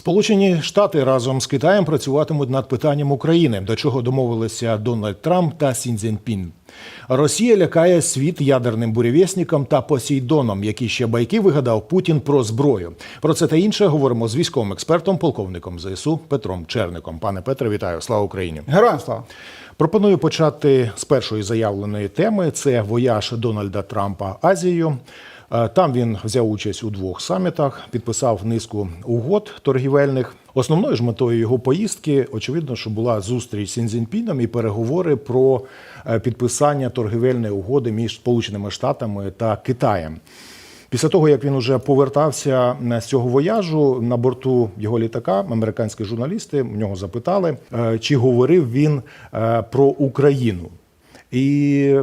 Сполучені Штати разом з Китаєм працюватимуть над питанням України, до чого домовилися Дональд Трамп та Сін Цзіньпін. Росія лякає світ ядерним бурєвєсніком та Посейдоном, які ще байки вигадав Путін про зброю. Про це та інше говоримо з військовим експертом, полковником ЗСУ Петром Черником. Пане Петре, вітаю! Слава Україні! Героям слава! Пропоную почати з першої заявленої теми: це вояж Дональда Трампа Азією. Е, Там він взяв участь у двох самітах, підписав низку угод торгівельних. Основною ж метою його поїздки, очевидно, що була зустріч з Цзіньпіном і переговори про е, підписання торгівельної угоди між Сполученими Штатами та Китаєм. Після того, як він уже повертався е, з цього вояжу на борту його літака, американські журналісти в нього запитали, чи говорив він про Україну. І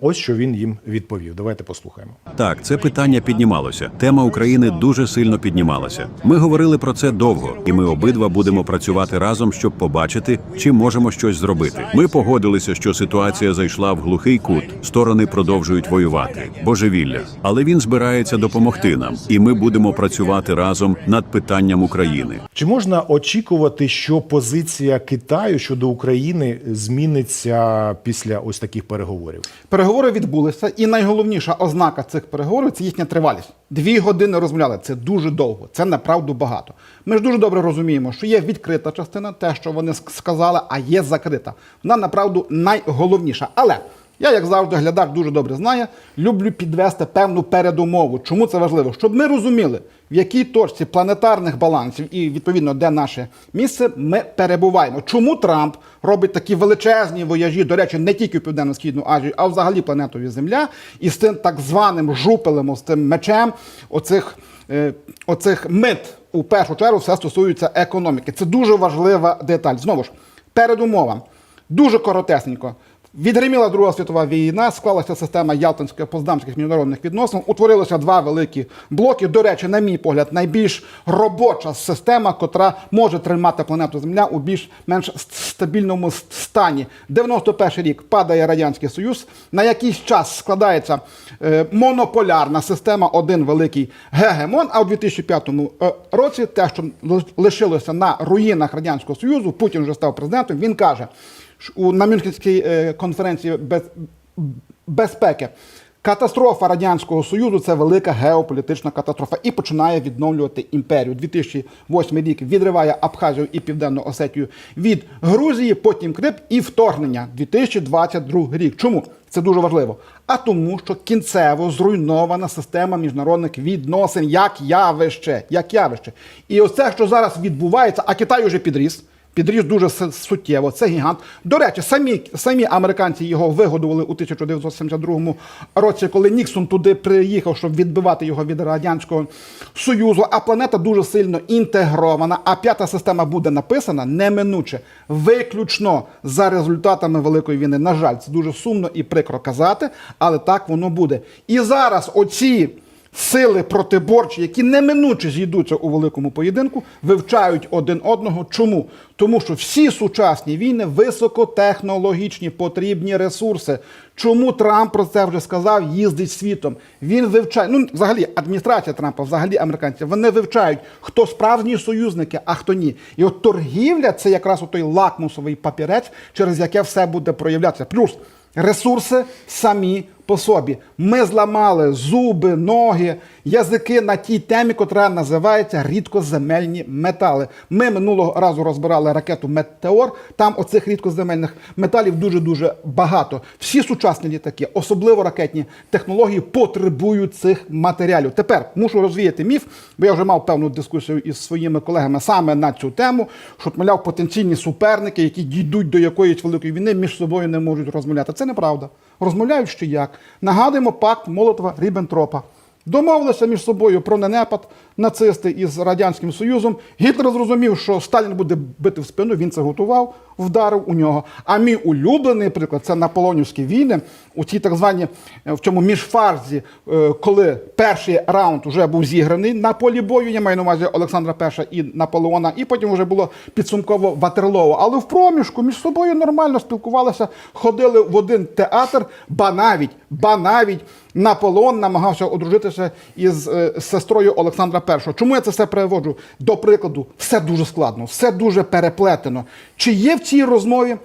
ось що він їм відповів. Давайте послухаємо. Так, це питання піднімалося. Тема України дуже сильно піднімалася. Ми говорили про це довго, і ми обидва будемо працювати разом, щоб побачити, чи можемо щось зробити. Ми погодилися, що ситуація зайшла в глухий кут. Сторони продовжують воювати. Божевілля. Але він збирається допомогти нам, і ми будемо працювати разом над питанням України. Чи можна очікувати, що позиція Китаю щодо України зміниться після ось таких переговорів? Переговори відбулися, і найголовніша ознака цих переговорів це їхня тривалість. Дві години розмовляли. Це дуже довго, це направду багато. Ми ж дуже добре розуміємо, що є відкрита частина, те, що вони сказали, а є закрита. Вона направду найголовніша. Але я, як завжди, глядач дуже добре знає, люблю підвести певну передумову. Чому це важливо? Щоб ми розуміли, в якій точці планетарних балансів і відповідно де наше місце ми перебуваємо. Чому Трамп робить такі величезні вояжі, до речі, не тільки в Південно-Східну Азію, а взагалі планетові Земля, і з тим так званим жупелем, з тим мечем оцих, е, оцих мит у першу чергу все стосується економіки. Це дуже важлива деталь. Знову ж, передумова. Дуже коротесенько. Відгриміла Друга світова війна, склалася система Ялтинських поздамських міжнародних відносин. Утворилося два великі блоки. До речі, на мій погляд, найбільш робоча система, котра може тримати планету Земля у більш-менш стабільному стані. 91 рік падає радянський союз. На якийсь час складається е, монополярна система, один великий гегемон. А у 2005 е, році те, що лишилося на руїнах радянського союзу, Путін вже став президентом. Він каже на Мюнхенській е, конференції без, безпеки. Катастрофа радянського союзу це велика геополітична катастрофа і починає відновлювати імперію. 2008 рік відриває Абхазію і Південну Осетію від Грузії, потім Крим і вторгнення. 2022 рік. Чому це дуже важливо? А тому, що кінцево зруйнована система міжнародних відносин як явище, як явище. І оце, що зараз відбувається, а Китай уже підріс. Підріс дуже суттєво, це гігант. До речі, самі, самі американці його вигодували у 1972 році, коли Ніксон туди приїхав, щоб відбивати його від Радянського Союзу. А планета дуже сильно інтегрована. А п'ята система буде написана неминуче, виключно за результатами Великої війни. На жаль, це дуже сумно і прикро казати, але так воно буде. І зараз оці. Сили протиборчі, які неминуче зійдуться у великому поєдинку, вивчають один одного. Чому? Тому що всі сучасні війни високотехнологічні, потрібні ресурси. Чому Трамп про це вже сказав, їздить світом? Він вивчає. Ну, взагалі, адміністрація Трампа, взагалі американці, вони вивчають, хто справжні союзники, а хто ні. І от торгівля це якраз той лакмусовий папірець, через яке все буде проявлятися. Плюс ресурси самі по собі. Ми зламали зуби, ноги, язики на тій темі, котра називається рідкоземельні метали. Ми минулого разу розбирали ракету Метеор. Там оцих рідкоземельних металів дуже дуже багато. Всі сучасні літаки, особливо ракетні технології, потребують цих матеріалів. Тепер мушу розвіяти міф, бо я вже мав певну дискусію із своїми колегами саме на цю тему, що мовляв, потенційні суперники, які дійдуть до якоїсь великої війни, між собою не можуть розмовляти. Це неправда. Розмовляють ще як. Нагадуємо пакт Молотова Ріббентропа. Домовилися між собою про ненепад нацисти із Радянським Союзом. Гітлер зрозумів, що Сталін буде бити в спину, він це готував, вдарив у нього. А мій улюблений приклад це наполеонівські війни. У цій так званій е, в цьому міжфарзі, е, коли перший раунд вже був зіграний на полі бою, я маю на увазі Олександра І і Наполеона, і потім вже було підсумково Ватерлоу. Але в проміжку між собою нормально спілкувалися, ходили в один театр, ба навіть, ба навіть Наполеон намагався одружитися із е, сестрою Олександра І. Чому я це все приводжу? До прикладу, все дуже складно, все дуже переплетено. Чи є в цій розмові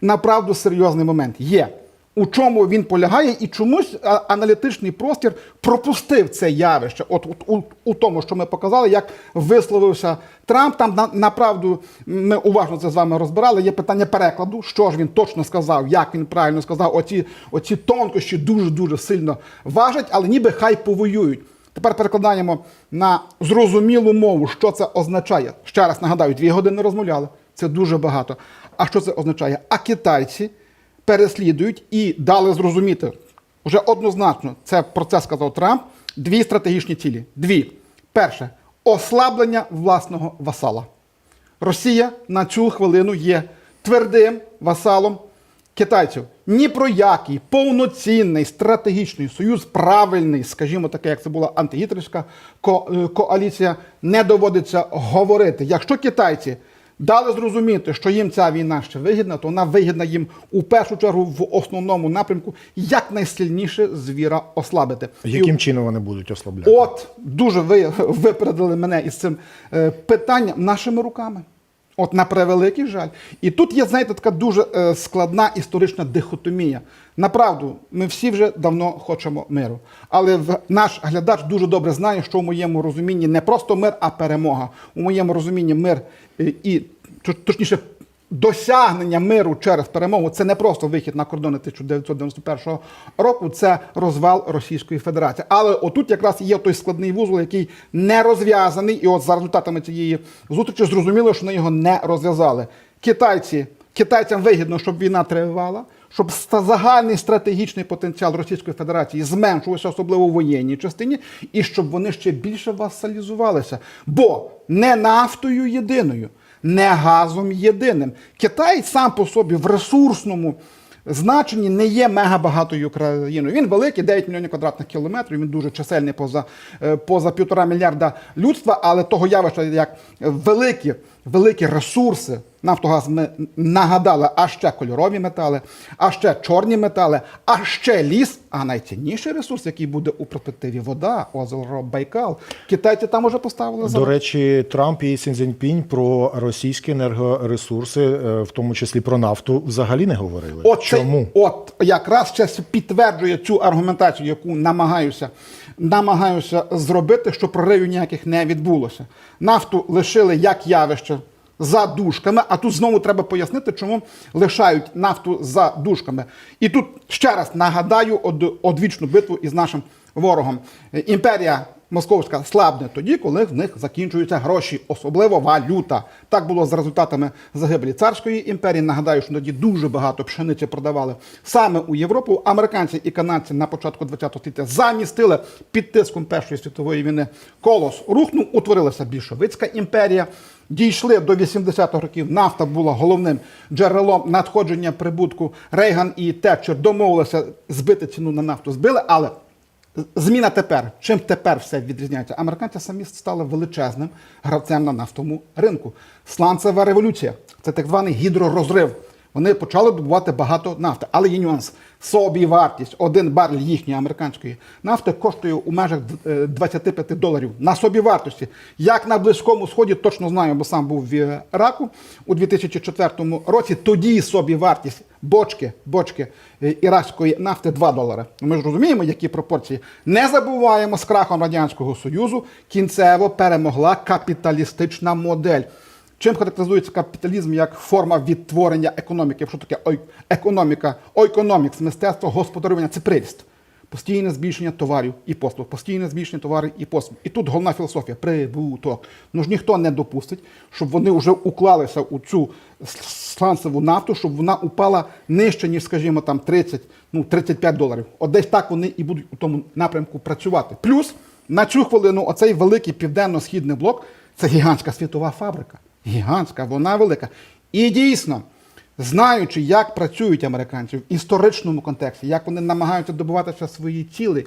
направду серйозний момент? Є. У чому він полягає, і чомусь аналітичний простір пропустив це явище. От, от у, у тому, що ми показали, як висловився Трамп. Там на, направду ми уважно це з вами розбирали. Є питання перекладу, що ж він точно сказав, як він правильно сказав. Оці, оці тонкощі дуже дуже сильно важать, але ніби хай повоюють. Тепер перекладаємо на зрозумілу мову, що це означає. Ще раз нагадаю, дві години розмовляли. Це дуже багато. А що це означає? А китайці переслідують і дали зрозуміти вже однозначно, це про це сказав Трамп. Дві стратегічні цілі. Дві. Перше ослаблення власного васала. Росія на цю хвилину є твердим васалом китайців. Ні про який повноцінний стратегічний союз, правильний, скажімо таке, як це була антигітлерська ко- е, коаліція, не доводиться говорити. Якщо китайці дали зрозуміти, що їм ця війна ще вигідна, то вона вигідна їм у першу чергу в основному напрямку якнайсильніше звіра ослабити. І Яким чином вони будуть ослабляти? От дуже ви випередили мене із цим е, питанням нашими руками. От на превеликий жаль. І тут є, знаєте, така дуже е, складна історична дихотомія. Направду, ми всі вже давно хочемо миру. Але в, наш глядач дуже добре знає, що в моєму розумінні не просто мир, а перемога. У моєму розумінні мир е, і точніше досягнення миру через перемогу це не просто вихід на кордони 1991 року, це розвал Російської Федерації. Але отут якраз є той складний вузол, який не розв'язаний, і от за результатами цієї зустрічі зрозуміло, що вони його не розв'язали. Китайці, китайцям вигідно, щоб війна тривала. Щоб загальний стратегічний потенціал Російської Федерації зменшувався, особливо в воєнній частині, і щоб вони ще більше васалізувалися. Бо не нафтою єдиною, не газом єдиним. Китай сам по собі в ресурсному значенні не є мегабагатою країною. Він великий, 9 мільйонів квадратних кілометрів. Він дуже чисельний поза, е, поза півтора мільярда людства, але того явища, як великі, великі ресурси. Нафтогаз ми нагадали, а ще кольорові метали, а ще чорні метали, а ще ліс. А найцінніший ресурс, який буде у перспективі вода, озеро Байкал. Китайці там уже поставили за До речі, Трамп і Сін Цзіньпінь про російські енергоресурси, е, в тому числі про нафту, взагалі не говорили. От це- Чому? от якраз ще підтверджує цю аргументацію, яку намагаюся, намагаюся зробити, що проривів ніяких не відбулося. Нафту лишили як явище за дужками, а тут знову треба пояснити, чому лишають нафту за дужками. І тут ще раз нагадаю од- одвічну битву із нашим ворогом. Імперія Московська слабне тоді, коли в них закінчуються гроші, особливо валюта. Так було з результатами загибелі царської імперії. Нагадаю, що тоді дуже багато пшениці продавали саме у Європу. Американці і канадці на початку ХХ століття замістили під тиском Першої світової війни. Колос рухнув, утворилася більшовицька імперія. Дійшли до 80-х років. Нафта була головним джерелом надходження прибутку. Рейган і Тетчер домовилися збити ціну на нафту. Збили, але Зміна тепер. Чим тепер все відрізняється? Американці самі стали величезним гравцем на нафтовому ринку. Сланцева революція це так званий гідророзрив. Вони почали добувати багато нафти, але є нюанс. Собівартість один барель їхньої американської нафти коштує у межах е, 25 доларів на собівартості. Як на Близькому Сході, точно знаю, бо сам був в Іраку у 2004 році. Тоді собівартість бочки, бочки е, іракської нафти 2 долари. Ми ж розуміємо, які пропорції. Не забуваємо, з крахом Радянського Союзу кінцево перемогла капіталістична модель. Чим характеризується капіталізм як форма відтворення економіки? Що таке ой, економіка? Ойкономікс, мистецтво господарювання це приріст. Постійне збільшення товарів і послуг, постійне збільшення товарів і послуг. І тут головна філософія прибуток. Ну ж ніхто не допустить, щоб вони вже уклалися у цю сланцеву нафту, щоб вона упала нижче, ніж, скажімо, там 30, ну 35 доларів. От десь так вони і будуть у тому напрямку працювати. Плюс на цю хвилину оцей великий південно-східний блок це гігантська світова фабрика. Гігантська, вона велика. І дійсно, знаючи, як працюють американці в історичному контексті, як вони намагаються добиватися свої цілі,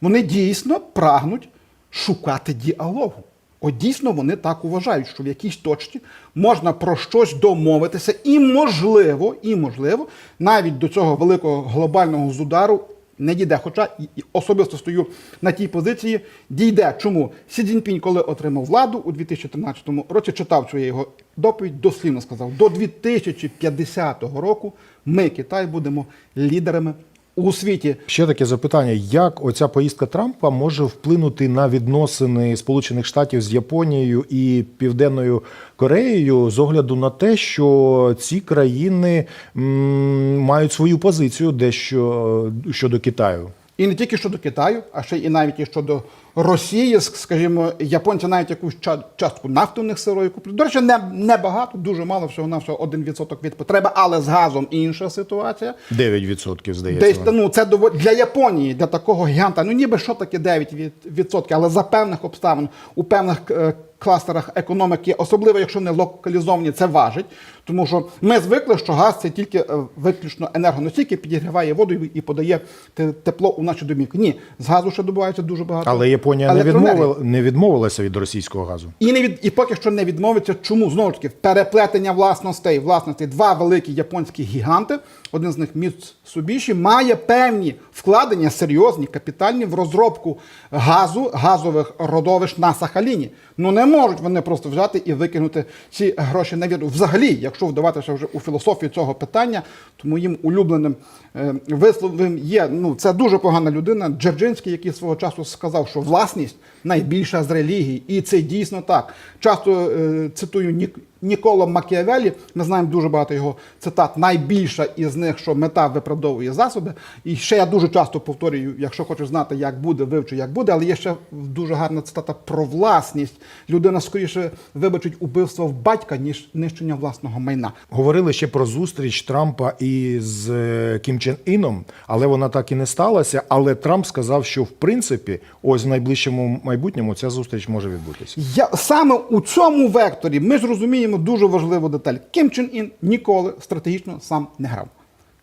вони дійсно прагнуть шукати діалогу. От дійсно вони так вважають, що в якійсь точці можна про щось домовитися, і можливо, і можливо, навіть до цього великого глобального зудару не дійде. Хоча особисто стою на тій позиції, дійде. Чому? Сі Цзіньпінь, коли отримав владу у 2013 році, читав цю його доповідь, дослівно сказав, до 2050 року ми, Китай, будемо лідерами у світі. Ще таке запитання: як оця поїздка Трампа може вплинути на відносини Сполучених Штатів з Японією і Південною Кореєю з огляду на те, що ці країни м, мають свою позицію дещо е, щодо Китаю? І не тільки щодо Китаю, а ще і навіть і щодо Росії, скажімо, японці навіть якусь частку нафти у них сирої куплять. До речі, не, не багато, дуже мало, всього на всього 1% від потреби, але з газом інша ситуація. 9% здається. Десь ну це дово- для Японії, для такого гіганта. Ну ніби що таке 9%, але за певних обставин у певних е, кластерах економіки, особливо якщо не локалізовані, це важить. Тому що ми звикли, що газ це тільки е, виключно енергоносій, який підігріває воду і- подає те- тепло у наші домівки. Ні, з газу ще добувається дуже багато. Але Японія не, відмовила, не відмовилася від російського газу. І не від і поки що не відмовиться. Чому знову ж таки переплетення власностей, власностей, два великі японські гіганти. Один з них Mitsubishi, має певні вкладення серйозні, капітальні в розробку газу, газових родовищ на Сахаліні. Ну не можуть вони просто взяти і викинути ці гроші на віру. Взагалі, якщо вдаватися вже у філософію цього питання, то моїм улюбленим е, висловом є ну це дуже погана людина. Джерджинський, який свого часу сказав, що власність найбільша з релігій, і це дійсно так. Часто е, цитую Нік. Нікола Макіавелі, ми знаємо дуже багато його цитат. Найбільша із них, що мета виправдовує засоби. І ще я дуже часто повторюю, якщо хочеш знати, як буде, вивчи, як буде. Але є ще дуже гарна цитата про власність. Людина скоріше вибачить убивство в батька, ніж нищення власного майна. Говорили ще про зустріч Трампа із е, Кім Чен Іном, але вона так і не сталася. Але Трамп сказав, що в принципі, ось в найближчому майбутньому ця зустріч може відбутися. Я саме у цьому векторі ми ж розуміємо дуже важливу деталь. Кім Чен Ін ніколи стратегічно сам не грав.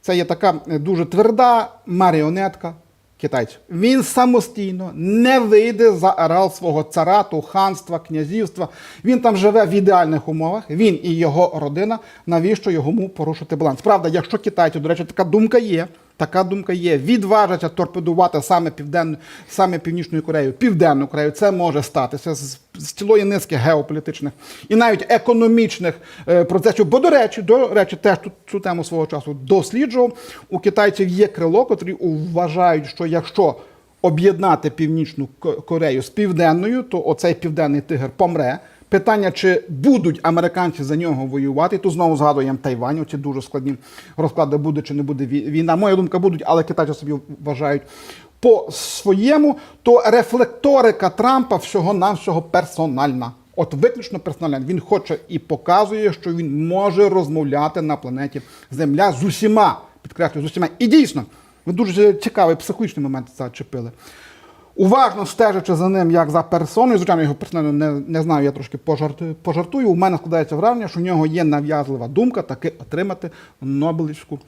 Це є така е, дуже тверда маріонетка китайців. Він самостійно не вийде за арал свого царату, ханства, князівства. Він там живе в ідеальних умовах. Він і його родина. Навіщо йому порушити баланс? Правда, якщо китайці, до речі, така думка є. Така думка є. Відважаться торпедувати саме південну, саме північну Корею, південну Корею. Це може статися з, з цілої низки геополітичних і навіть економічних е, процесів. Бо до речі, до речі, теж тут цю тему свого часу досліджував. У китайців є крило, котрі вважають, що якщо об'єднати північну Корею з південною, то оцей південний тигр помре. Питання, чи будуть американці за нього воювати, тут знову згадуємо Тайвань, ці дуже складні розклади, буде чи не буде війна. Моя думка будуть, але китайці собі вважають по своєму, то рефлекторика Трампа всього-навсього персональна. От виключно персональна. Він хоче і показує, що він може розмовляти на планеті Земля з усіма, підкреслюю, з усіма. І дійсно, ви дуже цікавий психологічний момент зачепили. Уважно стежачи за ним як за персоною, звичайно, його персонально не, не знаю, я трошки пожартую, пожартую. У мене складається враження, що у нього є нав'язлива думка таки отримати Нобелівську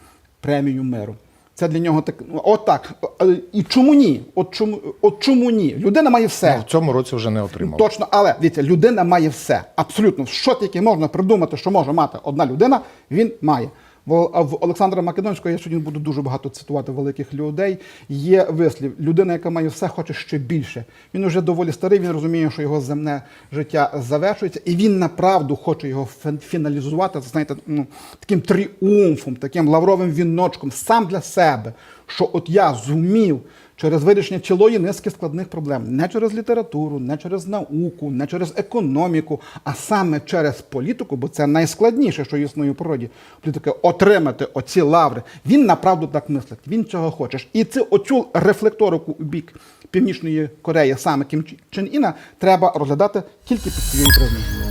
премію миру. Це для нього так. ну, От так. Е, І чому ні? От чому, от чому ні? Людина має все. Ну, в цьому році вже не отримав. Точно, але дивіться, людина має все. Абсолютно, що тільки можна придумати, що може мати одна людина, він має. А в Олександра Македонського я сьогодні буду дуже багато цитувати великих людей. Є вислів: людина, яка має все, хоче ще більше. Він уже доволі старий. Він розуміє, що його земне життя завершується, і він направду хоче його фіналізувати. Знаєте, ну таким тріумфом, таким лавровим віночком, сам для себе. Що от я зумів через вирішення цілої низки складних проблем, не через літературу, не через науку, не через економіку, а саме через політику, бо це найскладніше, що існує в природі. Політики отримати оці лаври. Він направду так мислить. Він цього хоче. І цю оцю рефлекторику у бік Північної Кореї, саме Кім Чен Іна, треба розглядати тільки під цією призмою.